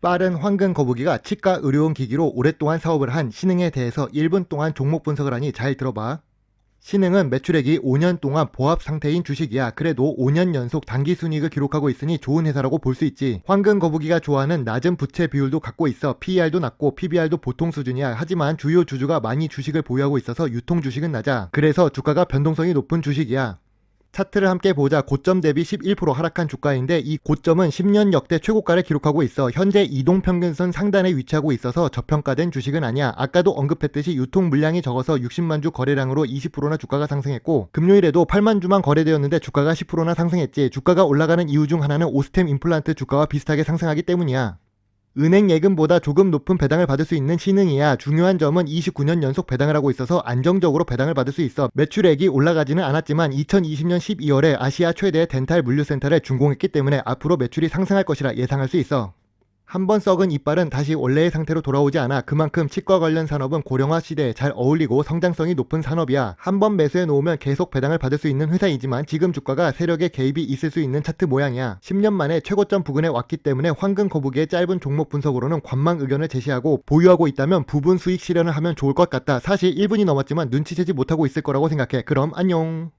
빠른 황금 거북이가 치과 의료용 기기로 오랫동안 사업을 한 신흥에 대해서 1분 동안 종목 분석을 하니 잘 들어봐. 신흥은 매출액이 5년 동안 보합 상태인 주식이야. 그래도 5년 연속 단기 순이익을 기록하고 있으니 좋은 회사라고 볼 수 있지. 황금 거북이가 좋아하는 낮은 부채 비율도 갖고 있어. PER도 낮고 PBR도 보통 수준이야. 하지만 주요 주주가 많이 주식을 보유하고 있어서 유통 주식은 낮아. 그래서 주가가 변동성이 높은 주식이야. 차트를 함께 보자 고점 대비 11% 하락한 주가인데 이 고점은 10년 역대 최고가를 기록하고 있어 현재 이동평균선 상단에 위치하고 있어서 저평가된 주식은 아니야. 아까도 언급했듯이 유통 물량이 적어서 60만 주 거래량으로 20%나 주가가 상승했고 금요일에도 8만 주만 거래되었는데 주가가 10%나 상승했지. 주가가 올라가는 이유 중 하나는 오스템 임플란트 주가와 비슷하게 상승하기 때문이야 은행 예금보다 조금 높은 배당을 받을 수 있는 신흥이야. 중요한 점은 29년 연속 배당을 하고 있어서 안정적으로 배당을 받을 수 있어. 매출액이 올라가지는 않았지만 2020년 12월에 아시아 최대 덴탈 물류센터를 준공했기 때문에 앞으로 매출이 상승할 것이라 예상할 수 있어. 한 번 썩은 이빨은 다시 원래의 상태로 돌아오지 않아 그만큼 치과 관련 산업은 고령화 시대에 잘 어울리고 성장성이 높은 산업이야. 한 번 매수해 놓으면 계속 배당을 받을 수 있는 회사이지만 지금 주가가 세력의 개입이 있을 수 있는 차트 모양이야. 10년 만에 최고점 부근에 왔기 때문에 황금 거북이의 짧은 종목 분석으로는 관망 의견을 제시하고 보유하고 있다면 부분 수익 실현을 하면 좋을 것 같다. 사실 1분이 넘었지만 눈치채지 못하고 있을 거라고 생각해. 그럼 안녕.